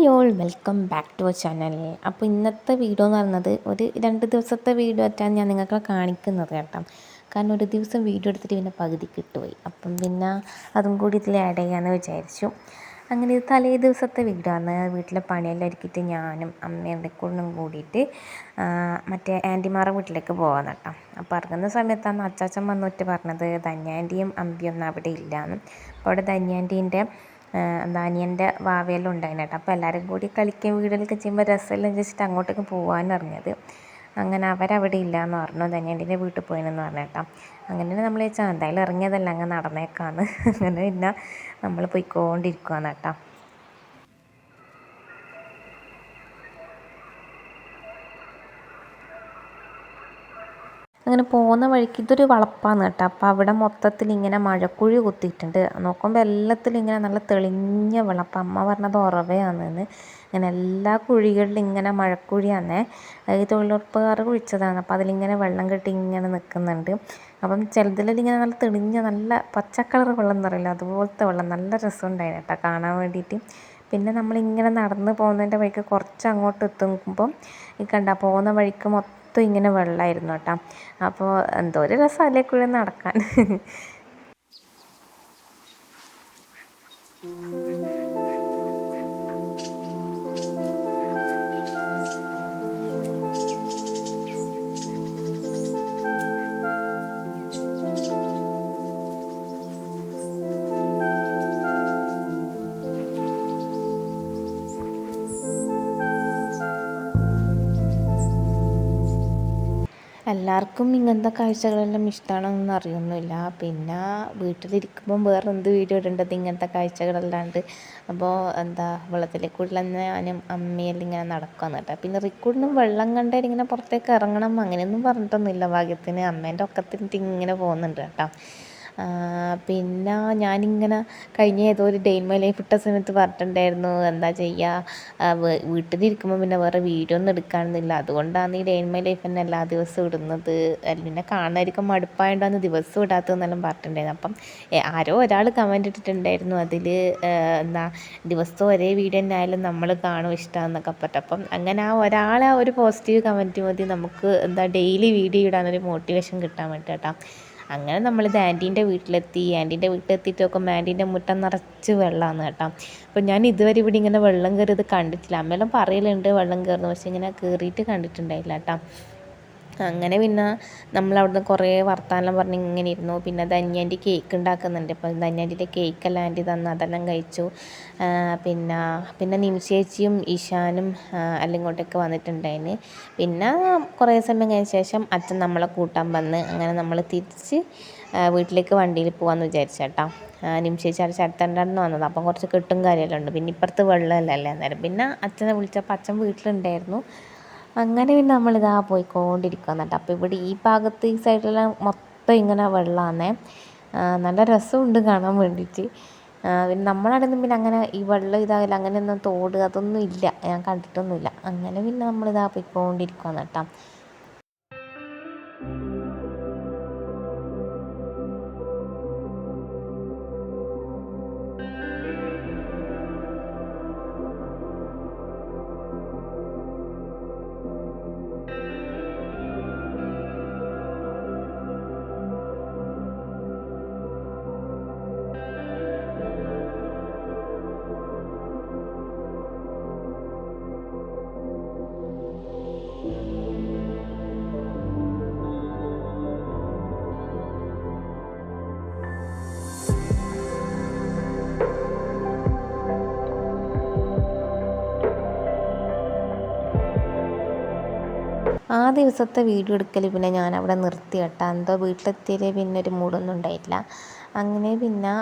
Hi all welcome back to our channel അപ്പോൾ ഇന്നത്തെ video എന്ന് പറയുന്നത് ഒരു രണ്ട് ദിവസത്തെ വീഡിയോ ആയിട്ടാണ് ഞാൻ നിങ്ങൾക്ക് കാണിക്കുന്നത് കേട്ടോ. കാരണം ഒരു ദിവസം വീഡിയോ എടുത്തിട്ട് പിന്നെ പകുതി കിട്ടുപോയി. അപ്പം പിന്നെ അതും കൂടി ഇതിൽ ആഡ് ചെയ്യാമെന്ന് വിചാരിച്ചു. അങ്ങനെ ഇത് തലേ ദിവസത്തെ വീഡിയോ ആണ്. വീട്ടിലെ പണിയെല്ലാം ഒരുക്കിയിട്ട് ഞാനും അമ്മയും കൂടെ കൂടിയിട്ട് മറ്റേ ആന്റിമാരുടെ വീട്ടിലേക്ക് പോകാൻ കേട്ടോ. അപ്പോൾ ഇറങ്ങുന്ന സമയത്താണ് അച്ചാച്ചൻ വന്നിട്ട് പറഞ്ഞത് ധന്യാന്റിയും അമ്പിയൊന്നും അവിടെ ഇല്ലയെന്ന് അപ്പോൾ അവിടെ ധന്യാന്റീന്റെ എന്താ അനിയന്റെ വാവയെല്ലാം ഉണ്ടായിരുന്നു കേട്ടോ. അപ്പോൾ എല്ലാവരും കൂടി കളിക്കുകയും വീടുകളൊക്കെ ചെയ്യുമ്പോൾ രസമെല്ലാം ജസ്റ്റ് അങ്ങോട്ടേക്ക് പോകാമെന്ന് പറഞ്ഞത്. അങ്ങനെ അവരവിടെ ഇല്ല എന്ന് പറഞ്ഞു. ധന്യേന്റെ വീട്ടിൽ പോയെന്ന് പറഞ്ഞു കേട്ടോ. അങ്ങനെ നമ്മൾ ചോദിച്ചാൽ എന്തായാലും ഇറങ്ങിയതല്ല അങ്ങ് നടന്നേക്കാന്ന്. അങ്ങനെ പിന്നെ നമ്മൾ പോയിക്കൊണ്ടിരിക്കുകയാണ് കേട്ടോ. അങ്ങനെ പോകുന്ന വഴിക്ക് ഇതൊരു വളപ്പാണ് കേട്ടോ. അപ്പോൾ അവിടെ മൊത്തത്തിൽ ഇങ്ങനെ മഴക്കുഴി കുത്തിയിട്ടുണ്ട്. നോക്കുമ്പോൾ എല്ലാത്തിലും ഇങ്ങനെ നല്ല തെളിഞ്ഞ വിളപ്പം. അമ്മ പറഞ്ഞത് ഉറവയാണെന്ന്. ഇങ്ങനെ എല്ലാ കുഴികളിലും ഇങ്ങനെ മഴക്കുഴിയാണേ. ഈ തൊഴിലുറപ്പുകാർ കുഴിച്ചതാണ്. അപ്പോൾ അതിലിങ്ങനെ വെള്ളം കെട്ടി ഇങ്ങനെ നിൽക്കുന്നുണ്ട് അപ്പം ചിലതിലിങ്ങനെ നല്ല തെളിഞ്ഞ നല്ല പച്ച കളർ വെള്ളം എന്ന് പറയില്ല അതുപോലത്തെ വെള്ളം നല്ല രസമുണ്ടായിരുന്നു കേട്ടോ കാണാൻ വേണ്ടിയിട്ട് പിന്നെ നമ്മളിങ്ങനെ നടന്ന് പോകുന്നതിന്റെ വഴിക്ക് കുറച്ച് അങ്ങോട്ട് എത്തുമ്പം ഈ കണ്ട പോകുന്ന വഴിക്ക് മൊത്തം മൊത്തം ഇങ്ങനെ വെള്ളമായിരുന്നു കേട്ടോ. അപ്പോൾ എന്തോ ഒരു രസം അല്ലേ കൂടെ നടക്കാൻ? എല്ലാവർക്കും ഇങ്ങനത്തെ കാഴ്ചകളെല്ലാം ഇഷ്ടമാണെന്നൊന്നും അറിയൊന്നുമില്ല. പിന്നെ വീട്ടിലിരിക്കുമ്പം വേറെ എന്ത് വീഡിയോ ഇടേണ്ടത്? ഇങ്ങനത്തെ കാഴ്ചകളല്ലാണ്ട്. അപ്പോൾ എന്താ വെള്ളത്തിലേക്കുള്ള ഞാനും അമ്മയെല്ലാം ഇങ്ങനെ നടക്കുകയെന്ന് കേട്ടോ. പിന്നെ റിക്കൂടിനും വെള്ളം കണ്ടാൽ ഇങ്ങനെ പുറത്തേക്ക് ഇറങ്ങണം അങ്ങനെയൊന്നും പറഞ്ഞിട്ടൊന്നുമില്ല. ഭാഗ്യത്തിന് അമ്മേന്റെ ഒക്കത്തിനിട്ട് ഇങ്ങനെ പോകുന്നുണ്ട് കേട്ടോ. പിന്നെ ഞാനിങ്ങനെ കഴിഞ്ഞ ഏതോ ഒരു ഡേ ഇൻ മൈ ലൈഫ് ഇട്ട സമയത്ത് പറഞ്ഞിട്ടുണ്ടായിരുന്നു എന്താ ചെയ്യുക വീട്ടിൽ വീട്ടിലിരിക്കുമ്പോൾ പിന്നെ വേറെ വീഡിയോ ഒന്നും എടുക്കാനൊന്നുമില്ല. അതുകൊണ്ടാണ് ഈ ഡേ ഇൻ മൈ ലൈഫ് തന്നെ എല്ലാ ദിവസവും ഇടുന്നത്. പിന്നെ കാണാതിരിക്കും മടുപ്പായതുകൊണ്ടാണ് ദിവസവും ഇടാത്തതെന്നെല്ലാം പറഞ്ഞിട്ടുണ്ടായിരുന്നു. അപ്പം ആരോ ഒരാൾ കമന്റ് ഇട്ടിട്ടുണ്ടായിരുന്നു അതിൽ എന്താ ദിവസവും ഒരേ വീഡിയോ തന്നെ ആയാലും നമ്മൾ കാണും ഇഷ്ടമാണെന്നൊക്കെ പറഞ്ഞിട്ട്. അപ്പം അങ്ങനെ ആ ഒരാൾ ആ ഒരു പോസിറ്റീവ് കമന്റ് മതി നമുക്ക് എന്താ ഡെയിലി വീഡിയോ ഇടാനൊരു മോട്ടിവേഷൻ കിട്ടാൻ വേണ്ടി കേട്ടോ അങ്ങനെ നമ്മളിത് ആന്റീന്റെ വീട്ടിലെത്തി. ആന്റീന്റെ വീട്ടിലെത്തിയിട്ട് നോക്കുമ്പോൾ ആന്റീന്റെ മുറ്റം നിറച്ച് വെള്ളമാണ് കേട്ടോ. അപ്പോൾ ഞാൻ ഇതുവരെ ഇവിടെ ഇങ്ങനെ വെള്ളം കയറിയത് കണ്ടിട്ടില്ല. അമ്മയെല്ലാം പറയലുണ്ട് വെള്ളം കയറുന്നു പക്ഷേ ഇങ്ങനെ കയറിയിട്ട് കണ്ടിട്ടുണ്ടായില്ല കേട്ടോ. അങ്ങനെ പിന്നെ നമ്മൾ അവിടുന്ന് കുറേ വർത്തമാനം പറഞ്ഞ് ഇങ്ങനെ ഇരുന്നു. പിന്നെ ധന്യാന്റെ കേക്ക് ഉണ്ടാക്കുന്നുണ്ട്. അപ്പോൾ ധന്യാന്റെ കേക്കെല്ലാം ആന്റി തന്ന്. അതെല്ലാം കഴിച്ചു. പിന്നെ പിന്നെ നിമിഷേച്ചിയും ഈശാനും എല്ലാം ഇങ്ങോട്ടൊക്കെ വന്നിട്ടുണ്ടായിന്. പിന്നെ കുറേ സമയം കഴിഞ്ഞ ശേഷം അച്ഛൻ നമ്മളെ കൂട്ടാൻ വന്ന് അങ്ങനെ നമ്മൾ തിരിച്ച് വീട്ടിലേക്ക് വണ്ടിയിൽ പോകാമെന്ന് വിചാരിച്ചേട്ടാ നിമിഷേച്ചി അവിടെ ചരത്തണ്ടാന്ന് വന്നത്. അപ്പം കുറച്ച് കെട്ടും കാര്യമെല്ലാം ഉണ്ട്. പിന്നെ ഇപ്പുറത്ത് വെള്ളമല്ലേ അന്നേരം. പിന്നെ അച്ഛനെ വിളിച്ചപ്പോൾ അച്ഛൻ വീട്ടിലുണ്ടായിരുന്നു. അങ്ങനെ പിന്നെ നമ്മളിതാ പോയിക്കൊണ്ടിരിക്കുക എന്നിട്ട് അപ്പോൾ ഇവിടെ ഈ ഭാഗത്ത് ഈ സൈഡിലെല്ലാം മൊത്തം ഇങ്ങനെ വെള്ളമാണ് നല്ല രസമുണ്ട് കാണാൻ വേണ്ടിയിട്ട്. പിന്നെ നമ്മളവിടെ പിന്നെ അങ്ങനെ ഈ വെള്ളം ഇതാകില്ല അങ്ങനെയൊന്നും തോട് അതൊന്നും ഇല്ല. ഞാൻ കണ്ടിട്ടൊന്നുമില്ല. അങ്ങനെ പിന്നെ നമ്മളിതാ പോയിക്കൊണ്ടിരിക്കുക കേട്ടോ ദിവസത്തെ വീഡിയോ എടുക്കൽ പിന്നെ ഞാൻ അവിടെ നിർത്തി കേട്ടോ. എന്തോ വീട്ടിലെത്തിയാൽ പിന്നെ ഒരു മൂടൊന്നും ഉണ്ടായിട്ടില്ല. അങ്ങനെ പിന്നെ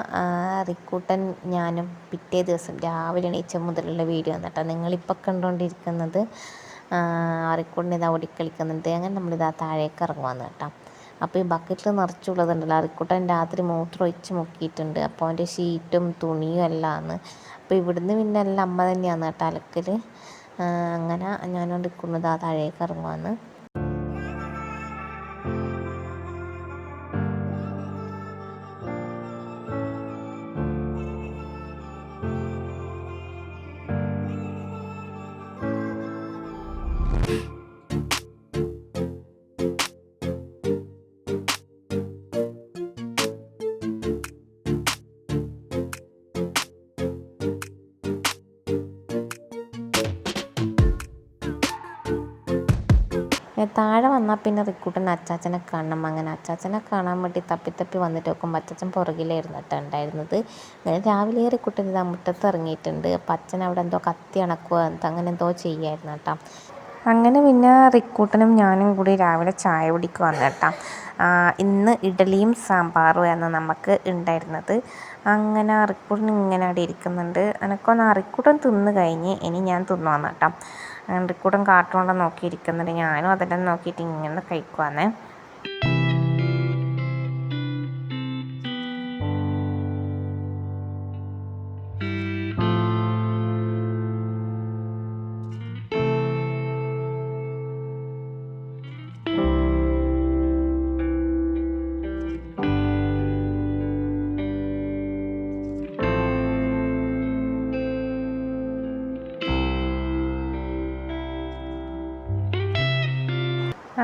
റിക്കൂട്ടൻ ഞാനും പിറ്റേ ദിവസം രാവിലെ എണീച്ച മുതലുള്ള വീഡിയോ ആണ് കേട്ടോ. നിങ്ങളിപ്പോൾ കണ്ടുകൊണ്ടിരിക്കുന്നത് റിക്കൂട്ടൻ ഇതാ ഓടിക്കളിക്കുന്നുണ്ട്. അങ്ങനെ നമ്മളിതാ താഴേക്ക് ഇറങ്ങുവാന്ന് കേട്ടോ. അപ്പോൾ ഈ ബക്കറ്റിൽ നിറച്ചുള്ളതുണ്ടല്ലോ. അറിക്കുട്ടൻ രാത്രി മൂത്രം ഒഴിച്ച് മുക്കിയിട്ടുണ്ട്. അപ്പോൾ അവന്റെ ഷീറ്റും തുണിയും എല്ലാം ആണ് അപ്പോൾ ഇവിടുന്ന് പിന്നെ എല്ലാം അമ്മ തന്നെയാണ് കേട്ടോ അലക്കൽ അങ്ങനെ ഞാനോട് ഇക്കുന്നത് ആ താഴേക്ക് ഇറങ്ങുവാന്ന്. താഴെ വന്നാൽ പിന്നെ റിക്കൂട്ടൻ അച്ചാച്ചനെ കാണണം. അങ്ങനെ അച്ചാച്ചനെ കാണാൻ വേണ്ടി തപ്പി തപ്പി വന്നിട്ട് നോക്കുമ്പോൾ അച്ചാച്ചൻ പുറകിലായിരുന്നു കേട്ടോ അങ്ങനെ രാവിലെ റിക്കൂട്ടൻ ഇതാ മുറ്റത്ത് ഇറങ്ങിയിട്ടുണ്ട്. അപ്പം അച്ഛൻ അവിടെ എന്തോ കത്തി അണക്കുക അങ്ങനെ എന്തോ ചെയ്യായിരുന്നു കേട്ടോ. അങ്ങനെ പിന്നെ റിക്കൂട്ടനും ഞാനും കൂടി രാവിലെ ചായ കുടിക്ക് വന്നു കേട്ടോ ഇന്ന് ഇഡലിയും സാമ്പാറും ആയിരുന്നു നമുക്ക് ഉണ്ടായിരുന്നത്. അങ്ങനെ റിക്കൂട്ടൻ ഇങ്ങനെ അവിടെ ഇരിക്കുന്നുണ്ട്. എനക്കൊന്ന് റിക്കൂട്ടൻ തിന്ന് കഴിഞ്ഞ് ഇനി ഞാൻ തിന്നുവന്നു കേട്ടോ. അങ്ങനെ റിക്കൂട്ടൻ കാർട്ടൂണിൽ നോക്കിയിരിക്കുന്നുണ്ട്. ഞാനും അതെല്ലാം നോക്കിയിട്ട് ഇങ്ങനെ കഴിക്കുവാന്നേ.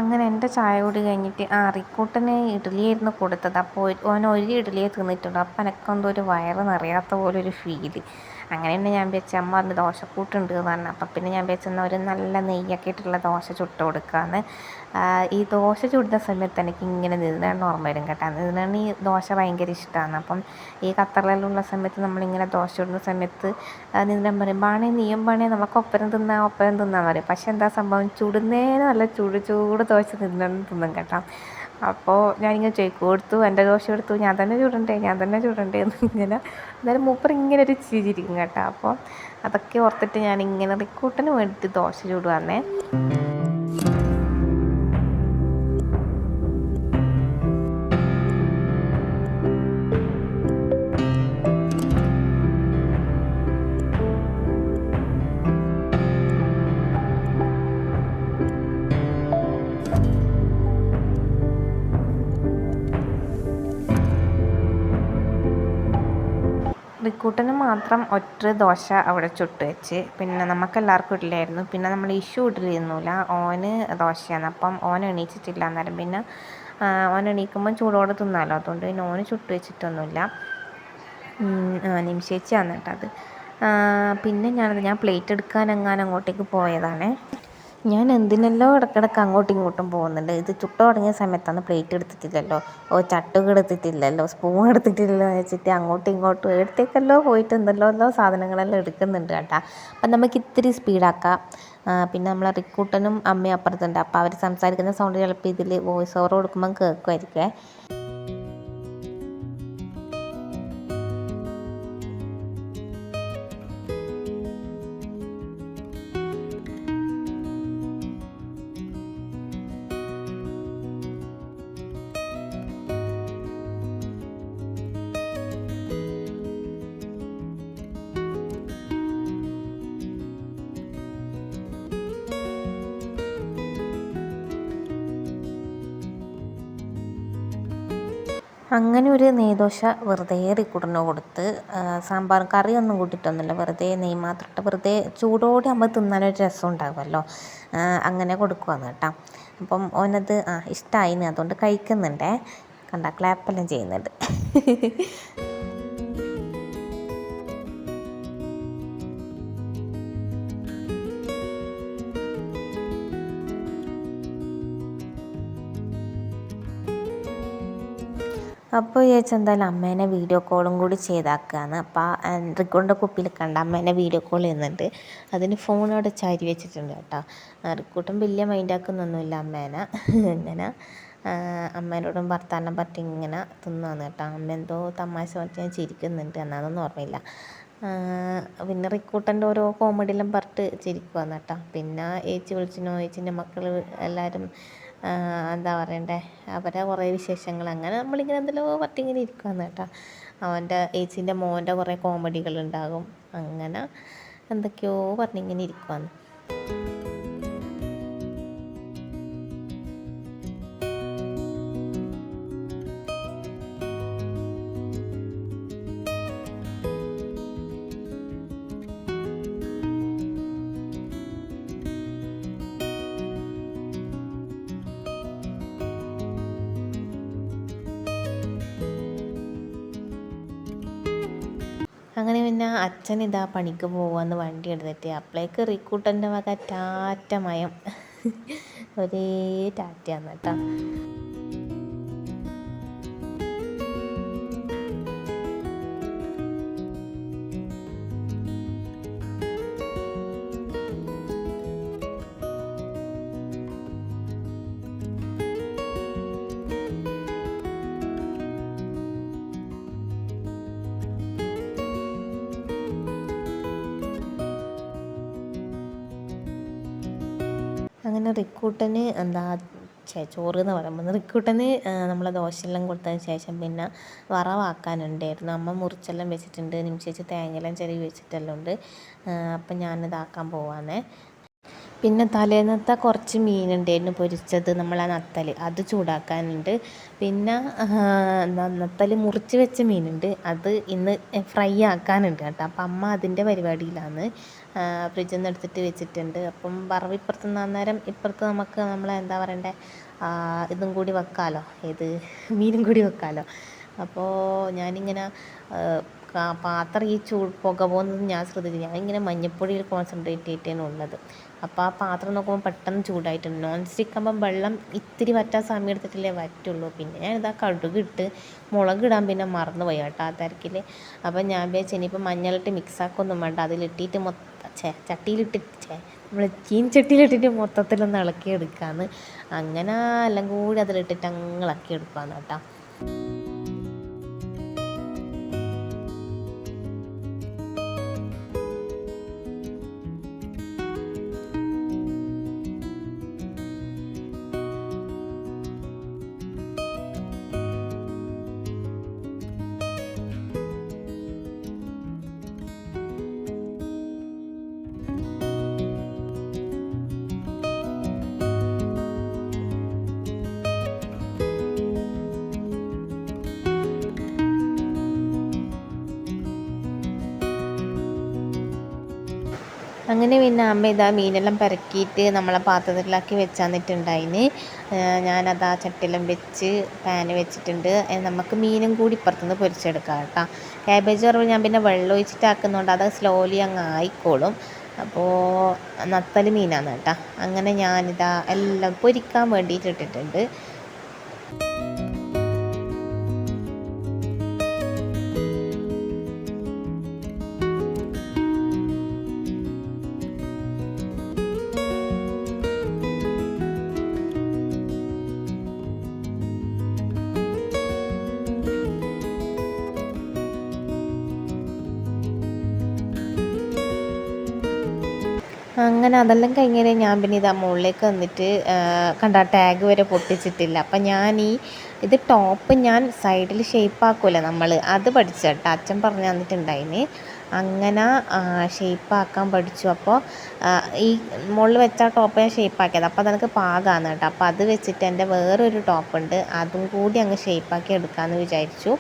അങ്ങനെ എന്റെ ചായ കൂടി കഴിഞ്ഞിട്ട് ആ റിക്കൂട്ടന് ഇഡ്ഡലിയായിരുന്നു കൊടുത്തത്. അപ്പോൾ ഓൻ ഒരു ഇഡ്ഡലിയെ തിന്നിട്ടുള്ളൂ. അപ്പം എനക്കെന്തോ ഒരു വയറ് നിറയാത്ത പോലെ ഒരു ഫീൽ അങ്ങനെ തന്നെ ഞാൻ വെച്ച് അമ്മ പറഞ്ഞ് ദോശക്കൂട്ടുണ്ട് എന്ന് പറഞ്ഞു. അപ്പം പിന്നെ ഞാൻ വെച്ചെന്ന ഒരു നല്ല നെയ്യൊക്കെ ഇട്ടുള്ള ദോശ ചുട്ട് കൊടുക്കാമെന്ന് ഈ ദോശ ചുടുന്ന സമയത്ത് എനിക്ക് ഇങ്ങനെ നിന്നാണ് ഓർമ്മ വരും കേട്ടോ. നിന്നാണ് ഈ ദോശ ഭയങ്കര ഇഷ്ടമാണ് അപ്പം ഈ കത്തറിലുള്ള സമയത്ത് നമ്മളിങ്ങനെ ദോശ ചുടുന്ന സമയത്ത് നിന്നാൻ പറയും ബാണേ നീയും ബാണേ നമുക്ക് ഒപ്പരം തിന്നാം ഒപ്പരം തിന്നാൻ പറയും. പക്ഷെ എന്താ സംഭവം? ചുടുന്നേന് നല്ല ചൂട് ചൂട് ദോശ നിന്നാണ് തിന്നും കേട്ടോ. അപ്പോൾ ഞാനിങ്ങനെ ചോദിക്കും കൊടുത്തു എന്റെ ദോശ എടുത്തു ഞാൻ തന്നെ ചൂടണ്ടേ ഞാൻ തന്നെ ചൂടണ്ടേ എന്ന് ഇങ്ങനെ എന്നാലും മൂപ്പർ ഇങ്ങനെ ഒരു ചിരിയിരിക്കും കേട്ടോ. അപ്പോൾ അതൊക്കെ ഓർത്തിട്ട് ഞാൻ ഇങ്ങനെ റിക്കൂട്ടിന് വേണ്ടിയിട്ട് ദോശ ചൂടുവാന്നേ. മാത്രം ഒറ്റ ദോശ അവിടെ ചുട്ട് വെച്ച്. പിന്നെ നമുക്ക് എല്ലാവർക്കും ഇഡ്ഡലിയായിരുന്നു പിന്നെ നമ്മൾ ഇഷ്യൂ ഇട്ടിരുന്നില്ല. ഓന് ദോശയാണ്. അപ്പം ഓൻ എണീച്ചിട്ടില്ല അന്നേരം. പിന്നെ ഓൻ എണീക്കുമ്പം ചൂടോടെ തിന്നാലോ. അതുകൊണ്ട് പിന്നെ ഓന് ചുട്ട് വെച്ചിട്ടൊന്നുമില്ല. നിമിഷേച്ചിയാണ് കേട്ടോ അത് ആ, പിന്നെ ഞാനത് ഞാൻ പ്ലേറ്റ് എടുക്കാൻ എങ്ങാനും അങ്ങോട്ടേക്ക് പോയതാണേ. ഞാൻ എന്തിനെല്ലോ ഇടയ്ക്കിടയ്ക്ക് അങ്ങോട്ടും ഇങ്ങോട്ടും പോകുന്നുണ്ട്. ഇത് ചുട്ട് തുടങ്ങിയ സമയത്താണ് പ്ലേറ്റ് എടുത്തിട്ടില്ലല്ലോ. ഓ ചട്ടുക എടുത്തിട്ടില്ലല്ലോ. സ്പൂൺ എടുത്തിട്ടില്ലല്ലോ എന്ന് വെച്ചിട്ട് അങ്ങോട്ടും ഇങ്ങോട്ടും എടുത്തേക്കല്ലോ പോയിട്ട് എന്തല്ലോ എല്ലോ സാധനങ്ങളെല്ലാം എടുക്കുന്നുണ്ട് കേട്ടാ. അപ്പം നമുക്ക് ഇത്തിരി സ്പീഡാക്കാം പിന്നെ നമ്മളെ റിക്കൂട്ടനും അമ്മയും അപ്പുറത്തുണ്ട്. അപ്പോൾ അവർ സംസാരിക്കുന്ന സൗണ്ട് ചിലപ്പോൾ ഇതിൽ വോയിസ് ഓവർ കൊടുക്കുമ്പം കേൾക്കുമായിരിക്കുമേ അങ്ങനെ ഒരു നെയ്ദോശ വെറുതെ റിക്കൂട്ടന് കൊടുത്ത് സാമ്പാർ കറിയൊന്നും കൂട്ടിയിട്ടൊന്നുമില്ല. വെറുതെ നെയ് മാത്രം ഇട്ട് വെറുതെ ചൂടോടെ ആകുമ്പോൾ തിന്നാനൊരു രസം ഉണ്ടാകുമല്ലോ അങ്ങനെ കൊടുക്കുവാന്ന് കേട്ടോ. അപ്പം ഓനത് ആ ഇഷ്ടമായിന് അതുകൊണ്ട് കഴിക്കുന്നുണ്ടേ. കണ്ട ക്ലാപ്പെല്ലാം ചെയ്യുന്നുണ്ട്. അപ്പോൾ വിചാരിച്ചു എന്തായാലും അമ്മേനെ വീഡിയോ കോളും കൂടി ചെയ്താക്കാന്ന്. അപ്പോൾ റിക്കോണിന്റെ കുപ്പിയിൽ കണ്ട അമ്മേനെ വീഡിയോ കോൾ ചെയ്യുന്നുണ്ട്. അതിന് ഫോൺ അവിടെ ചാരി വെച്ചിട്ടുണ്ട് കേട്ടോ. റിക്കൂട്ടൻ വലിയ മൈൻഡാക്കുന്നൊന്നുമില്ല അമ്മേനെ. ഇങ്ങനെ അമ്മേനോടും വർത്താനം പറ്റി ഇങ്ങനെ തിന്നാന്ന് കേട്ടോ. അമ്മ എന്തോ തമാശ പറ്റി ഞാൻ ചിരിക്കുന്നുണ്ട് എന്നാണെന്നൊന്നും ഓർമ്മയില്ല. പിന്നെ റിക്കൂട്ടന്റെ ഓരോ കോമഡിയിലും പറഞ്ഞിട്ട് ചിരിക്കുവാന്ന് കേട്ടോ. പിന്നെ ഏച്ചി വിളിച്ചിനോ ഏച്ചിന്റെ മക്കൾ എല്ലാവരും എന്താ പറയണ്ടേ? അവരെ കുറേ വിശേഷങ്ങൾ. അങ്ങനെ നമ്മളിങ്ങനെ എന്തെല്ലോ പറഞ്ഞിങ്ങനെ ഇരിക്കുകയാണ് കേട്ടോ. അവന്റെ ഏച്ചീന്റെ മോന്റെ കുറേ കോമഡികൾ ഉണ്ടാകും അങ്ങനെ എന്തൊക്കെയോ പറഞ്ഞിങ്ങനെ ഇരിക്കുവാന്ന് അങ്ങനെ പിന്നെ അച്ഛൻ ഇതാ പണിക്ക് പോവാന്ന് വണ്ടി എടുത്തിട്ട് അപ്പോഴേക്ക് റിക്കൂട്ടന്റെ വക ടാറ്റ മയം. ഒരേ ടാറ്റയാണ് കേട്ടോ. അങ്ങനെ റിക്കൂട്ടന് എന്താ ഛെ, ചോറ് എന്ന് പറയുമ്പോൾ റിക്കൂട്ടന് നമ്മൾ ദോശയെല്ലാം കൊടുത്തതിന് ശേഷം പിന്നെ വറവാക്കാനുണ്ടായിരുന്നു. അമ്മ മുറിച്ചെല്ലാം വെച്ചിട്ടുണ്ട് നിമിഷിച്ച് തേങ്ങയെല്ലാം ചെറിയ വെച്ചിട്ടെല്ലാം ഉണ്ട്. അപ്പം ഞാനിതാക്കാൻ പോവാന്നേ. പിന്നെ തലേന്നത്തെ കുറച്ച് മീനുണ്ടായിരുന്നു പൊരിച്ചത് നമ്മളെ നത്തൽ അത് ചൂടാക്കാനുണ്ട്. പിന്നെ നത്തൽ മുറിച്ച് വെച്ച മീനുണ്ട്. അത് ഇന്ന് ഫ്രൈ ആക്കാനുണ്ട് കേട്ടോ. അപ്പം അമ്മ അതിന്റെ പരിപാടിയിലാണ്. ഫ്രിഡ്ജിൽ നിന്ന് എടുത്തിട്ട് വെച്ചിട്ടുണ്ട്. അപ്പം വറവ് ഇപ്പുറത്ത് നിന്ന് അന്നേരം ഇപ്പുറത്ത് നമുക്ക് നമ്മൾ എന്താ പറയണ്ടേ? ഇതും കൂടി വെക്കാമല്ലോ ഇത് മീനും കൂടി വെക്കാമല്ലോ അപ്പോൾ ഞാനിങ്ങനെ പാത്രം ഈ ചൂ പുക പോകുന്നത് ഞാൻ ശ്രദ്ധിച്ചു. ഞാനിങ്ങനെ മഞ്ഞപ്പൊടിയിൽ കോൺസെൻട്രേറ്റ് ചെയ്തിട്ടാണ് ഉള്ളത്. അപ്പോൾ ആ പാത്രം നോക്കുമ്പോൾ പെട്ടെന്ന് ചൂടായിട്ടുണ്ട്. നോൺ സ്റ്റിക്ക് ആകുമ്പം വെള്ളം ഇത്തിരി വറ്റാൻ സമയം എടുത്തിട്ടല്ലേ വറ്റുള്ളൂ. പിന്നെ ഞാൻ ആ കടുക് ഇട്ട് മുളക് ഇടാൻ പിന്നെ മറന്നു പോയി കേട്ടോ ആ തിരക്കിൽ അപ്പം ഞാൻ വിചാരിച്ചു ഇനിയിപ്പോൾ മഞ്ഞളിട്ട് മിക്സാക്കൊന്നും വേണ്ട. അതിലിട്ടിട്ട് മൊത്തം ചേ ചട്ടിയിലിട്ടിട്ട് ചേ നമ്മൾ ചീൻ ചട്ടിയിലിട്ടിട്ട് മൊത്തത്തിലൊന്ന് ഇളക്കി എടുക്കാമെന്ന് അങ്ങനെ എല്ലാം കൂടി അതിലിട്ടിട്ട് അങ്ങ് ഇളക്കി എടുക്കാമെന്ന് കേട്ടോ. അങ്ങനെ പിന്നെ അമ്മ ഇതാ മീനെല്ലാം പെരക്കിയിട്ട് നമ്മളെ പാത്രത്തിലാക്കി വെച്ച് തന്നിട്ടുണ്ടായിന് ഞാനത് ചട്ടിയെല്ലാം വെച്ച് പാന് വെച്ചിട്ടുണ്ട്. നമുക്ക് മീനും കൂടി ഇപ്പുറത്തുനിന്ന് പൊരിച്ചെടുക്കാം കേട്ടോ. ക്യാബേജ് പറയുമ്പോൾ ഞാൻ പിന്നെ വെള്ളം ഒഴിച്ചിട്ടാക്കുന്നതുകൊണ്ട് അത് സ്ലോലി അങ്ങ് ആയിക്കോളും. അപ്പോൾ നത്തൽ മീനാണ് കേട്ടോ. അങ്ങനെ ഞാനിതാ എല്ലാം പൊരിക്കാൻ വേണ്ടിയിട്ട് ഇട്ടിട്ടുണ്ട്. അങ്ങനെ അതെല്ലാം കഴിഞ്ഞാൽ ഞാൻ പിന്നെ ഇതാ മുകളിലേക്ക് വന്നിട്ട് കണ്ട ടാഗ് വരെ പൊട്ടിച്ചിട്ടില്ല. അപ്പം ഞാൻ ഈ ഇത് ടോപ്പ് ഞാൻ സൈഡിൽ ഷേപ്പാക്കുമല്ലോ നമ്മൾ അത് പഠിച്ചു കേട്ടോ. അച്ഛൻ പറഞ്ഞു തന്നിട്ടുണ്ടായിന്. അങ്ങനെ ഷേപ്പാക്കാൻ പഠിച്ചു. അപ്പോൾ ഈ മുകളിൽ വെച്ച ടോപ്പ് ഞാൻ ഷേപ്പാക്കിയത് അപ്പോൾ അതെനിക്ക് പാകമാണ് കേട്ടോ. അപ്പോൾ അത് വെച്ചിട്ട് എന്റെ വേറൊരു ടോപ്പുണ്ട് അതും കൂടി അങ്ങ് ഷേപ്പാക്കി എടുക്കാമെന്ന് വിചാരിച്ചു.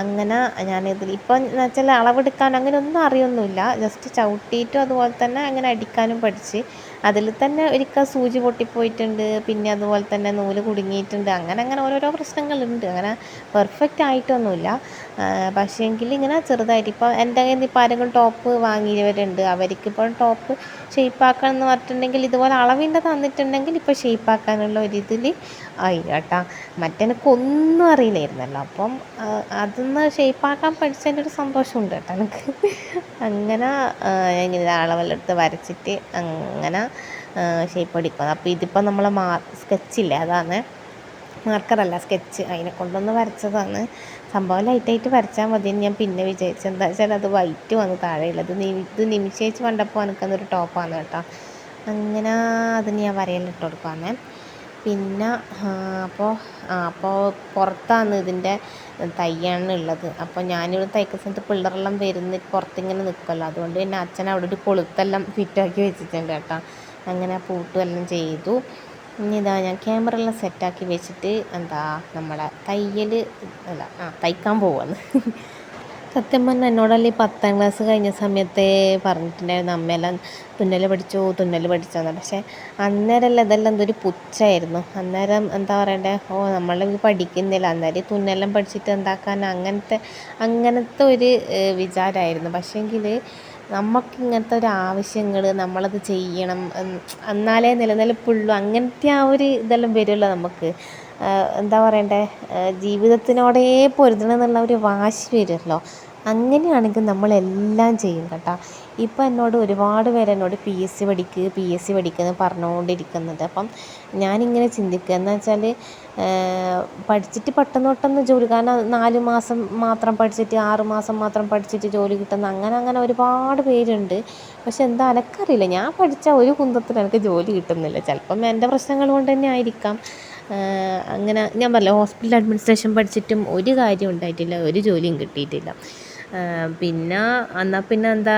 അങ്ങനെ ഞാനിതിൽ ഇപ്പം എന്ന് വെച്ചാൽ അളവെടുക്കാൻ അങ്ങനെ ഒന്നും അറിയൊന്നുമില്ല. ജസ്റ്റ് ചവിട്ടിയിട്ടും അതുപോലെ തന്നെ അങ്ങനെ അടിക്കാനും പഠിച്ച്. അതിൽ തന്നെ ഒരിക്കൽ സൂചി പൊട്ടിപ്പോയിട്ടുണ്ട്. പിന്നെ അതുപോലെ തന്നെ നൂൽ കുടുങ്ങിയിട്ടുണ്ട്. അങ്ങനെ അങ്ങനെ ഓരോരോ പ്രശ്നങ്ങളുണ്ട്. അങ്ങനെ പെർഫെക്റ്റ് ആയിട്ടൊന്നുമില്ല. പക്ഷേ എങ്കിൽ ഇങ്ങനെ ചെറുതായിട്ട് ഇപ്പോൾ എന്റെ കയ്യിൽ നിന്ന് ഇപ്പോൾ ആരെങ്കിലും ടോപ്പ് വാങ്ങിയവരുണ്ട് അവർക്കിപ്പോൾ ടോപ്പ് ഷെയ്പ്പാക്കണം എന്ന് പറഞ്ഞിട്ടുണ്ടെങ്കിൽ ഇതുപോലെ അളവിന്റെ തന്നിട്ടുണ്ടെങ്കിൽ ഇപ്പോൾ ഷെയ്പ്പാക്കാനുള്ള ഒരിതിൽ ആയി കേട്ടോ മറ്റെനിക്കൊന്നും അറിയില്ലായിരുന്നല്ലോ. അപ്പം അതൊന്ന് ഷെയ്പ്പാക്കാൻ പഠിച്ചതിന്റെ ഒരു സന്തോഷമുണ്ട് കേട്ടോ എനിക്ക്. അങ്ങനെ ഇങ്ങനെ അളവെല്ലാം വരച്ചിട്ട് അങ്ങനെ ഷേപ്പ് അടിക്കുന്നത് അപ്പോൾ ഇതിപ്പോൾ നമ്മൾ മാ സ്കെച്ചില്ലേ അതാണ്. മാർക്കറല്ല സ്കെച്ച്. അതിനെ കൊണ്ടൊന്ന് വരച്ചതാണ്. സംഭവം ലൈറ്റായിട്ട് വരച്ചാൽ മതി ഞാൻ പിന്നെ വിചാരിച്ചു. എന്താ വെച്ചാൽ അത് വൈറ്റ് വന്ന് താഴെയുള്ളത്. ഇത് നിമിഷേച്ച് കണ്ടപ്പോൾ എനിക്കതൊരു ടോപ്പാണ് കേട്ടോ. അങ്ങനെ അതിന് ഞാൻ വരയിലിട്ട് കൊടുക്കാമെ പിന്നെ അപ്പോൾ അപ്പോൾ പുറത്താണ് ഇതിന്റെ തയ്യാണ് ഉള്ളത്. അപ്പോൾ ഞാനിവിടെ തയ്ക്കുന്ന സമയത്ത് പിള്ളേരെല്ലാം വരുന്ന പുറത്തിങ്ങനെ നിൽക്കുമല്ലോ അതുകൊണ്ട് പിന്നെ അച്ഛൻ അവിടെ ഒരു കൊളുത്തെല്ലാം ഫിറ്റാക്കി വെച്ചിട്ടുണ്ട് കേട്ടോ. അങ്ങനെ പൂട്ടുമെല്ലാം ചെയ്തു. ഇനി ഞാൻ ക്യാമറ എല്ലാം സെറ്റാക്കി വെച്ചിട്ട് എന്താ നമ്മളെ തയ്യൽ അല്ല ആ തയ്ക്കാൻ പോവാന്ന് സത്യം പറഞ്ഞാൽ എന്നോടല്ലേ പത്താം ക്ലാസ് കഴിഞ്ഞ സമയത്തെ പറഞ്ഞിട്ടുണ്ടായിരുന്നു അമ്മയെല്ലാം തുന്നൽ പഠിച്ചു തുന്നൽ പഠിച്ചതെന്ന് പക്ഷേ അന്നേരമല്ല ഇതെല്ലാം എന്തൊരു പുച്ഛമായിരുന്നു അന്നേരം എന്താ പറയണ്ടേ ഓ നമ്മളെ പഠിക്കുന്നില്ല. അന്നേരം തുന്നെല്ലാം പഠിച്ചിട്ട് എന്താക്കാൻ അങ്ങനത്തെ അങ്ങനത്തെ ഒരു വിചാരമായിരുന്നു പക്ഷേങ്കിൽ നമുക്ക് ഇങ്ങനത്തെ ഒരു ആവശ്യങ്ങൾ നമ്മളത് ചെയ്യണം എന്നാലേ നിലനിൽപ്പുള്ളൂ. അങ്ങനത്തെ ആ ഒരു ഇതെല്ലാം വരുമല്ലോ നമുക്ക്. എന്താ പറയണ്ടേ? ജീവിതത്തിനോടേ പൊരുതണം എന്നുള്ള ഒരു വാശി വരുമല്ലോ. അങ്ങനെയാണെങ്കിൽ നമ്മളെല്ലാം ചെയ്യും കേട്ടോ. ഇപ്പം എന്നോട് ഒരുപാട് പേര് എന്നോട് പി എസ് സി പഠിക്ക് പി എസ് സി പഠിക്കുന്നു പറഞ്ഞുകൊണ്ടിരിക്കുന്നത്. അപ്പം ഞാനിങ്ങനെ ചിന്തിക്കുക എന്ന് വെച്ചാൽ പഠിച്ചിട്ട് പെട്ടെന്ന് പെട്ടെന്ന് ജോലി കാരണം നാല് മാസം മാത്രം പഠിച്ചിട്ട് ആറ് മാസം മാത്രം പഠിച്ചിട്ട് ജോലി കിട്ടുന്ന അങ്ങനെ അങ്ങനെ ഒരുപാട് പേരുണ്ട്. പക്ഷെ എന്താ എനക്കറിയില്ല ഞാൻ പഠിച്ച ഒരു കുന്തത്തിൽ എനിക്ക് ജോലി കിട്ടുന്നില്ല. ചിലപ്പം എന്റെ പ്രശ്നങ്ങൾ കൊണ്ട് തന്നെ ആയിരിക്കാം. അങ്ങനെ ഞാൻ പറഞ്ഞില്ല ഹോസ്പിറ്റൽ അഡ്മിനിസ്ട്രേഷൻ പഠിച്ചിട്ടും ഒരു കാര്യം ഉണ്ടായിട്ടില്ല ഒരു ജോലിയും കിട്ടിയിട്ടില്ല. പിന്നെ എന്നാൽ പിന്നെ എന്താ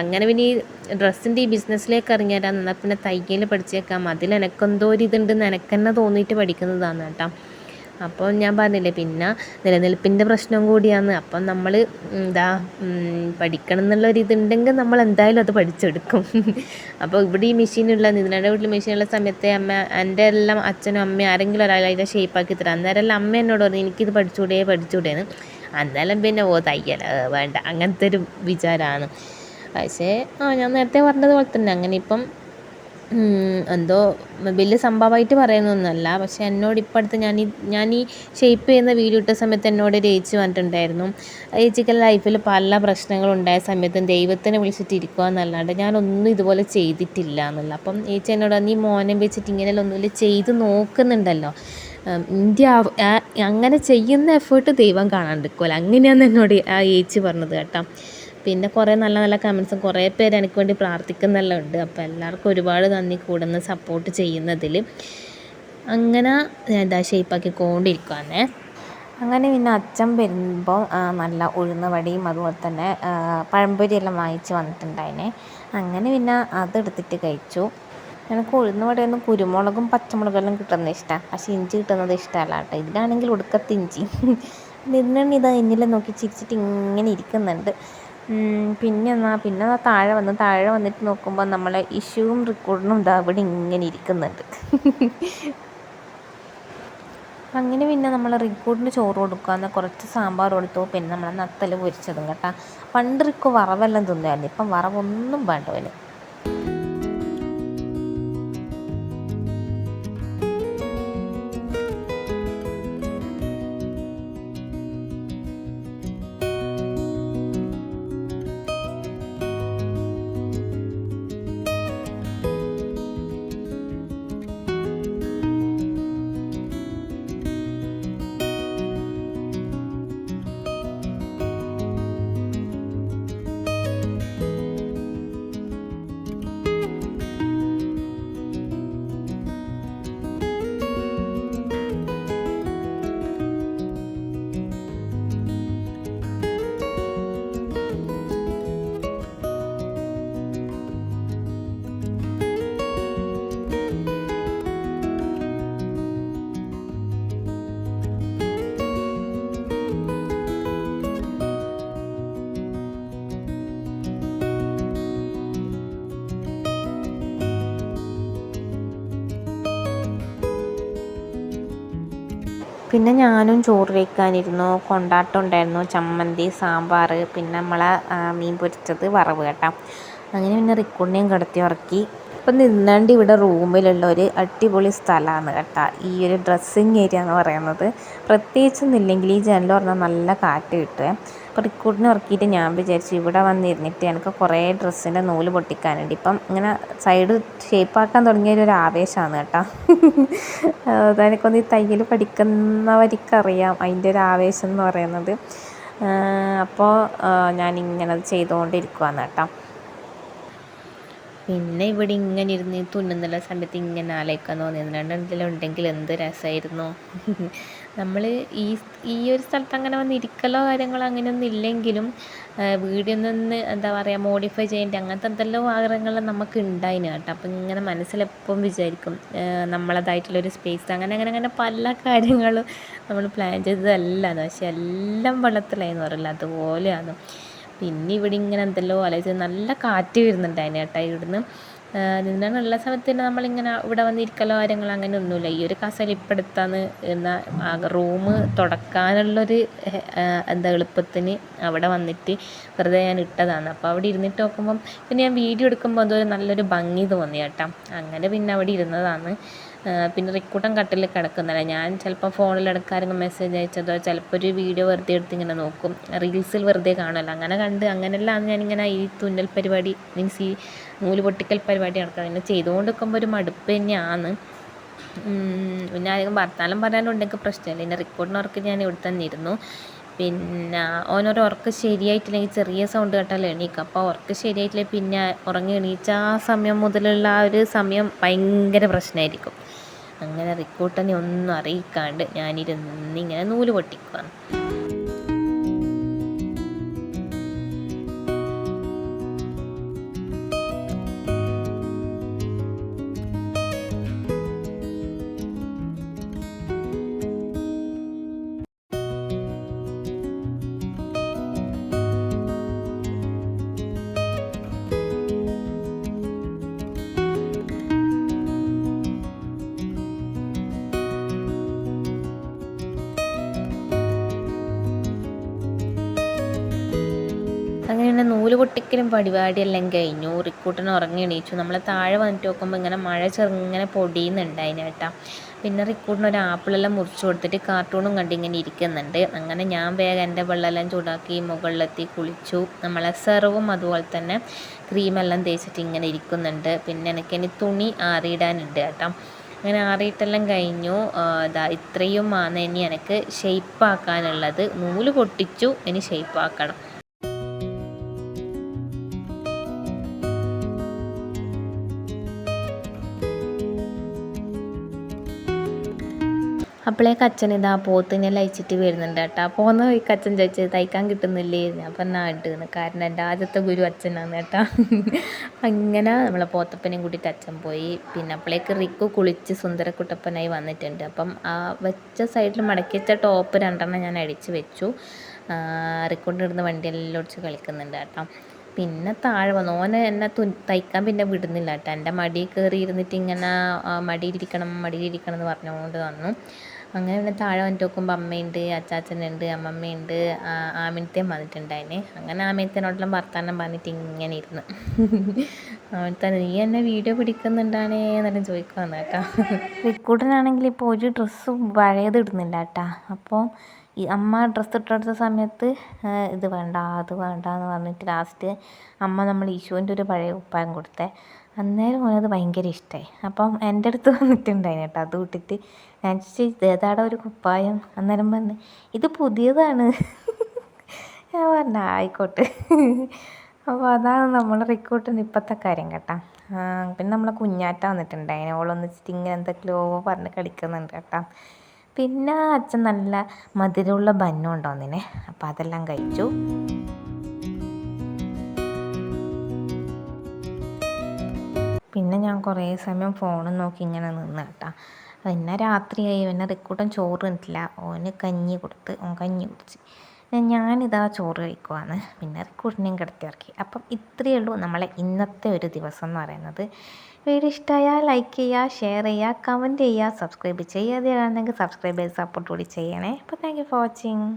അങ്ങനെ പിന്നെ ഈ ഡ്രസ്സിന്റെ ഈ ബിസിനസ്സിലേക്ക് ഇറങ്ങിയാലാണ് എന്നാൽ പിന്നെ തയ്യൽ പഠിച്ചേക്കാം. അതിൽ എനക്കെന്തോ ഒരു ഇതുണ്ടെന്ന് എനിക്ക് തന്നെ തോന്നിയിട്ട് പഠിക്കുന്നതാണ് കേട്ടോ. അപ്പോൾ ഞാൻ പറഞ്ഞില്ലേ പിന്നെ നിലനിൽപ്പിന്റെ പ്രശ്നം കൂടിയാണ്. അപ്പം നമ്മൾ എന്താ പഠിക്കണം എന്നുള്ളൊരു ഇതുണ്ടെങ്കിൽ നമ്മൾ എന്തായാലും അത് പഠിച്ചെടുക്കും. അപ്പോൾ ഇവിടെ ഈ മെഷീനുള്ള നിതിനയുടെ വീട്ടിൽ മെഷീനുള്ള സമയത്തെ അമ്മ എന്റെ എല്ലാം അച്ഛനും അമ്മയും ആരെങ്കിലും ഒരാളായിട്ട് ഷേപ്പ് ഷേപ്പാക്കി തരാം. അന്നേരം അമ്മ എന്നോട് പറഞ്ഞു എനിക്കിത് പഠിച്ചുകൂടെ പഠിച്ചുകൂടെയെന്ന് അന്നേരം പിന്നെ ഓ തയ്യൽ വേണ്ട. അങ്ങനത്തെ ഒരു വിചാരമാണ് പക്ഷേ ആ ഞാൻ നേരത്തെ പറഞ്ഞതുപോലെ തന്നെ അങ്ങനെ ഇപ്പം എന്തോ വലിയ സംഭവമായിട്ട് പറയുന്നൊന്നുമല്ല. പക്ഷേ എന്നോട് ഇപ്പം അടുത്ത് ഞാൻ ഈ ഞാൻ ഈ ഷേപ്പ് ചെയ്യുന്ന വീഡിയോ ഇട്ട സമയത്ത് എന്നോട് ഒരു ഏച്ചി പറഞ്ഞിട്ടുണ്ടായിരുന്നു ഏച്ചിക്ക് ലൈഫിൽ പല പ്രശ്നങ്ങളുണ്ടായ സമയത്തും ദൈവത്തിനെ വിളിച്ചിട്ട് ഇരിക്കുക എന്നല്ലാണ്ട് ഞാനൊന്നും ഇതുപോലെ ചെയ്തിട്ടില്ല എന്നുള്ള. അപ്പം ഏച്ചി എന്നോട് നീ മോനെ വെച്ചിട്ട് ഇങ്ങനെയല്ല ഒന്നുമില്ല ചെയ്ത് നോക്കുന്നുണ്ടല്ലോ. ഇന്ത്യ അങ്ങനെ ചെയ്യുന്ന എഫേർട്ട് ദൈവം കാണാണ്ടിരിക്കുമല്ലോ അങ്ങനെയാണ് എന്നോട് ആ ഏച്ചി പറഞ്ഞത് കേട്ടോ. പിന്നെ കുറേ നല്ല നല്ല കമൻസും കുറേ പേര് എനിക്ക് വേണ്ടി പ്രാർത്ഥിക്കുന്നെല്ലാം ഉണ്ട്. അപ്പോൾ എല്ലാവർക്കും ഒരുപാട് നന്ദി കൂടുന്ന സപ്പോർട്ട് ചെയ്യുന്നതിൽ അങ്ങനെ ഞാൻ എന്താ ഷേപ്പാക്കി കൊണ്ടിരിക്കുകയാണ് അങ്ങനെ പിന്നെ അച്ഛൻ വരുമ്പോൾ നല്ല ഉഴുന്ന വടിയും അതുപോലെ തന്നെ പഴംപൊരിയെല്ലാം വാങ്ങിച്ച് വന്നിട്ടുണ്ടായിനെ. അങ്ങനെ പിന്നെ അതെടുത്തിട്ട് കഴിച്ചു. എനിക്ക് ഉഴുന്ന വടയൊന്നും കുരുമുളകും പച്ചമുളകെല്ലാം കിട്ടുന്നത് ഇഷ്ടമാണ് പക്ഷേ ഇഞ്ചി കിട്ടുന്നത് ഇഷ്ടമല്ല കേട്ടോ. ഇതിലാണെങ്കിൽ ഒടുക്കത്ത് ഇഞ്ചി. നിന്നെണ്ണി ഇതാ എന്നിലെ നോക്കി ചിരിച്ചിട്ട് ഇങ്ങനെ ഇരിക്കുന്നുണ്ട്. പിന്നെ എന്നാ പിന്നെ താഴെ വന്ന് താഴെ വന്നിട്ട് നോക്കുമ്പോൾ നമ്മളെ ഇഷ്യൂവും റെക്കോർഡിനും ഇതാ ഇവിടെ ഇങ്ങനെ ഇരിക്കുന്നുണ്ട്. അങ്ങനെ പിന്നെ നമ്മൾ റിക്കോർഡിന് ചോറ് കൊടുക്കുക കുറച്ച് സാമ്പാർ കൊടുത്തു പിന്നെ നമ്മൾ നത്തൽ പൊരിച്ചതും കേട്ടോ. പണ്ട് റിക്കോ വറവെല്ലാം തിന്നുമായിരുന്നു. ഇപ്പം വറവൊന്നും വേണ്ടവന് പിന്നെ ഞാനും ചോറ് കഴിക്കാനിരുന്നു. കൊണ്ടാട്ടം ഉണ്ടായിരുന്നു. ചമ്മന്തി സാമ്പാർ പിന്നെ നമ്മളെ മീൻ പൊരിച്ചത് വറവ് കേട്ടോ. അങ്ങനെ പിന്നെ റിക്കുണ്ണിയും കിടത്തി ഉറക്കി. ഇപ്പം നിന്നാണ്ട് ഇവിടെ റൂമിലുള്ള ഒരു അടിപൊളി സ്ഥലമാണ് കേട്ടോ. ഈ ഒരു ഡ്രസ്സിങ് ഏരിയ എന്ന് പറയുന്നത്. പ്രത്യേകിച്ചൊന്നുമില്ലെങ്കിൽ ഈ ജനൽ പറഞ്ഞാൽ നല്ല കാറ്റ് കിട്ടുക. അപ്പോൾ റിക്കൂട്ടിനെ ഉറക്കിയിട്ട് ഞാൻ വിചാരിച്ചു ഇവിടെ വന്നിരുന്നിട്ട് എനിക്ക് കുറേ ഡ്രസ്സിന്റെ നൂൽ പൊട്ടിക്കാനുണ്ട്. ഇപ്പം ഇങ്ങനെ സൈഡ് ഷേപ്പാക്കാൻ തുടങ്ങിയ ഒരു ആവേശമാണ് കേട്ടോ. അതെനിക്കൊന്ന് ഈ തയ്യൽ പഠിക്കുന്നവർക്കറിയാം അതിന്റെ ഒരു ആവേശം എന്ന് പറയുന്നത്. അപ്പോൾ ഞാനിങ്ങനെ ചെയ്തുകൊണ്ടിരിക്കുകയാണ് കേട്ടോ. പിന്നെ ഇവിടെ ഇങ്ങനെ ഇരുന്ന് തുന്നുന്നുള്ള സമയത്ത് ഇങ്ങനെ ആലോചിക്കാൻ തോന്നിയത്. എന്തെങ്കിലും ഉണ്ടെങ്കിൽ എന്ത് രസമായിരുന്നു നമ്മൾ ഈ ഈ ഒരു സ്ഥലത്ത് അങ്ങനെ വന്ന് ഇരിക്കലോ കാര്യങ്ങളോ അങ്ങനെയൊന്നും ഇല്ലെങ്കിലും വീടിൽ നിന്ന് എന്താ പറയുക മോഡിഫൈ ചെയ്യേണ്ട അങ്ങനത്തെ എന്തെല്ലോ ആഗ്രഹങ്ങൾ നമുക്ക് ഉണ്ടായിന് കേട്ടോ. അപ്പം ഇങ്ങനെ മനസ്സിലെപ്പം വിചാരിക്കും നമ്മളതായിട്ടുള്ളൊരു സ്പേസ് അങ്ങനെ അങ്ങനെ അങ്ങനെ പല കാര്യങ്ങളും നമ്മൾ പ്ലാൻ ചെയ്തതല്ല പക്ഷെ എല്ലാം വെള്ളത്തിലായി എന്ന് പറയില്ല അതുപോലെയാണ് പിന്നെ ഇവിടെ ഇങ്ങനെ എന്തെല്ലോ ആലോചിച്ച് നല്ല കാറ്റ് വരുന്നുണ്ട് അതിന് കേട്ടോ ഇവിടുന്ന്. നിന്നാണുള്ള സമയത്ത് തന്നെ നമ്മളിങ്ങനെ ഇവിടെ വന്നിരിക്കലോ കാര്യങ്ങളോ അങ്ങനെ ഒന്നുമില്ല. ഈ ഒരു കസേല ഇപ്പം എടുത്താന്ന് എന്നാൽ റൂം തുടക്കാനുള്ളൊരു എന്താ എളുപ്പത്തിന് അവിടെ വന്നിട്ട് വെറുതെ ഞാൻ ഇട്ടതാണ്. അപ്പോൾ അവിടെ ഇരുന്നിട്ട് നോക്കുമ്പം പിന്നെ ഞാൻ വീഡിയോ എടുക്കുമ്പോൾ അതൊരു നല്ലൊരു ഭംഗി തോന്നി കേട്ടോ. അങ്ങനെ പിന്നെ അവിടെ ഇരുന്നതാണ്. പിന്നെ റിക്കൂട്ടൻ കട്ടിൽ കിടക്കുന്നില്ല? ഞാൻ ചിലപ്പോൾ ഫോണിൽ ഇടക്കാരെങ്കിലും മെസ്സേജ് അയച്ചതോ ചിലപ്പോൾ ഒരു വീഡിയോ വെറുതെ എടുത്ത് ഇങ്ങനെ നോക്കും. റീൽസിൽ വെറുതെ കാണുമല്ലോ അങ്ങനെ കണ്ട് അങ്ങനെയെല്ലാം ഞാനിങ്ങനെ ഈ തുന്നൽ പരിപാടി മീൻസ് ഈ നൂൽ പൊട്ടിക്കൽ പരിപാടി നടക്കുന്നത് ഇങ്ങനെ ചെയ്തുകൊണ്ട് നിൽക്കുമ്പോൾ ഒരു മടുപ്പ് തന്നെയാണ്. പിന്നെ ആരെങ്കിലും വർത്താനം പറയാനുണ്ടെങ്കിൽ പ്രശ്നമില്ല. പിന്നെ റിക്കോർഡിന് ഉറക്ക് ഞാൻ ഇവിടെ തന്നെ ഇരുന്നു. പിന്നെ ഓനൊരു ഉറക്ക് ശരിയായിട്ടില്ലെങ്കിൽ ചെറിയ സൗണ്ട് കേട്ടാൽ എണീക്കും. അപ്പോൾ ഉറക്ക് ശരിയായിട്ടില്ല പിന്നെ ഉറങ്ങി എണീച്ച ആ സമയം മുതലുള്ള ആ ഒരു സമയം ഭയങ്കര പ്രശ്നമായിരിക്കും. അങ്ങനെ റിക്കൂട്ടനെ ഒന്നും അറിയിക്കാണ്ട് ഞാനിരുന്നിങ്ങനെ നൂൽ പൊട്ടിക്കുകയാണ് പൊട്ടിക്കലും പരിപാടിയെല്ലാം കഴിഞ്ഞു. റിക്കൂട്ടൻ ഉറങ്ങി എണീച്ചു. നമ്മൾ താഴെ വന്നിട്ട് നോക്കുമ്പോൾ ഇങ്ങനെ മഴ ചെറുങ്ങനെ പൊടിയുന്നുണ്ടായിന് കേട്ടോ. പിന്നെ റിക്കൂട്ടിന് ഒരു ആപ്പിളെല്ലാം മുറിച്ച് കൊടുത്തിട്ട് കാർട്ടൂണും കണ്ട് ഇങ്ങനെ ഇരിക്കുന്നുണ്ട്. അങ്ങനെ ഞാൻ വേഗം എന്റെ വെള്ളമെല്ലാം ചൂടാക്കി മുകളിലെത്തി കുളിച്ചു. നമ്മളെ സെർവും അതുപോലെ തന്നെ ക്രീമെല്ലാം തേച്ചിട്ട് ഇങ്ങനെ ഇരിക്കുന്നുണ്ട്. പിന്നെ എനിക്ക് ഇനി തുണി ആറിയിടാനുണ്ട് കേട്ടോ. അങ്ങനെ ആറിയിട്ടെല്ലാം കഴിഞ്ഞു. ഇതാ ഇത്രയും ആണ് ഇനി എനിക്ക് ഷെയ്പ്പാക്കാനുള്ളത് നൂൽ പൊട്ടിച്ചു. ഇനി ഷെയ്പ്പാക്കണം അപ്പോഴേക്ക് അച്ഛൻ ഇതാ പോത്തിനെ ലയിച്ചിട്ട് വരുന്നുണ്ട് കേട്ടോ. പോകുന്ന വഴിക്ക് അച്ഛൻ ചോദിച്ചത് തയ്ക്കാൻ കിട്ടുന്നില്ലേ ഞാൻ പറഞ്ഞാൽ ഇട്ടെന്ന് കാരണം എന്റെ ആദ്യത്തെ ഗുരു അച്ഛനാണ് കേട്ടോ. അങ്ങനെ നമ്മളെ പോത്തപ്പനെയും കൂട്ടിയിട്ട് അച്ഛൻ പോയി. പിന്നെ അപ്പോഴേക്ക് റിക്കു കുളിച്ച് സുന്ദരക്കുട്ടപ്പനായി വന്നിട്ടുണ്ട്. അപ്പം ആ വെച്ച സൈഡിൽ മടക്കി വെച്ച ടോപ്പ് രണ്ടെണ്ണം ഞാൻ അടിച്ച് വെച്ചു. റിക്കോണ്ടിരുന്ന് വണ്ടിയെല്ലാം ഒടിച്ച് കളിക്കുന്നുണ്ട് കേട്ടോ. പിന്നെ താഴെ വന്നു. ഓനെ എന്നെ തു തയ്ക്കാൻ പിന്നെ വിടുന്നില്ല കേട്ടോ. എന്റെ മടി കയറി ഇരുന്നിട്ട് ഇങ്ങനെ മടിയിലിരിക്കണം മടിയിലിരിക്കണം എന്ന് പറഞ്ഞുകൊണ്ട് വന്നു. അങ്ങനെ പിന്നെ താഴെ വന്നിട്ട് നോക്കുമ്പോൾ അമ്മയുണ്ട് അച്ചാച്ചനുണ്ട് അമ്മമ്മയുണ്ട് ആമിനത്തേം വന്നിട്ടുണ്ടായിന്. അങ്ങനെ ആമിനത്തേനോടെല്ലാം വർത്താനം പറഞ്ഞിട്ട് ഇങ്ങനെ ഇരുന്ന്. ആമിനത്താൻ നീ എന്നെ വീഡിയോ പിടിക്കുന്നുണ്ടാണേ എന്നെല്ലാം ചോദിക്കുവാന്ന് കേട്ടോ. റിക്കൂട്ടനാണെങ്കിൽ ഇപ്പോൾ ഒരു ഡ്രസ്സ് പഴയത് ഇടുന്നില്ല കേട്ടാ. അപ്പോൾ ഈ അമ്മ ഡ്രസ്സ് ഇട്ടെടുത്ത സമയത്ത് ഇത് വേണ്ട അത് വേണ്ട എന്ന് പറഞ്ഞിട്ട് ലാസ്റ്റ് അമ്മ നമ്മൾ ഈശോന്റെ ഒരു പഴയ ഉപ്പായം കൊടുത്തേ. അന്നേരം ഓനത് ഭയങ്കര ഇഷ്ടമായി അപ്പം എന്റെ അടുത്ത് വന്നിട്ടുണ്ടായിന് കേട്ടോ അത് വിട്ടിട്ട് ഞാൻ ചോദിച്ചു ഏതാടാ ഒരു കുപ്പായം അന്നേരം പറഞ്ഞു ഇത് പുതിയതാണ്. ഞാൻ പറഞ്ഞ ആയിക്കോട്ടെ. അപ്പോൾ അതാണ് നമ്മൾ റിക്രൂട്ടിന് ഇപ്പോഴത്തെ കാര്യം കേട്ടോ. പിന്നെ നമ്മളെ കുഞ്ഞാറ്റ വന്നിട്ടുണ്ടായിന് ഓളൊന്നിച്ചിട്ട് ഇങ്ങനെ എന്തൊക്കെയോ പറഞ്ഞ് കളിക്കുന്നുണ്ട് കേട്ടോ. പിന്നെ അച്ഛൻ നല്ല മധുരമുള്ള ബന്നും ഉണ്ടോന്നിനെ അപ്പം അതെല്ലാം കഴിച്ചു. പിന്നെ ഞാൻ കുറേ സമയം ഫോണും നോക്കി ഇങ്ങനെ നിന്ന് കേട്ടോ. പിന്നെ രാത്രിയായി? പിന്നെ റിക്കൂട്ടൻ ചോറ് തിന്നിട്ടില്ല. ഓന് കഞ്ഞി കൊടുത്ത് ഓൻ കഞ്ഞി കുടിച്ച്. ഞാനിതാ ചോറ് കഴിക്കുവാണ് പിന്നെ റിക്കൂട്ടിനെയും കിടത്തി ഇറക്കി അപ്പം ഇത്രയേ ഉള്ളൂ നമ്മളെ ഇന്നത്തെ ഒരു ദിവസം എന്ന് പറയുന്നത്. വീഡിയോ ഇഷ്ടമായാൽ ലൈക്ക് ചെയ്യുക ഷെയർ ചെയ്യുക കമന്റ് ചെയ്യുക സബ്സ്ക്രൈബ് ചെയ്യാതെ ആണെങ്കിൽ സബ്സ്ക്രൈബ് ചെയ്ത് സപ്പോർട്ട് കൂടി ചെയ്യണേ. അപ്പോൾ താങ്ക് യു ഫോർ വാച്ചിങ്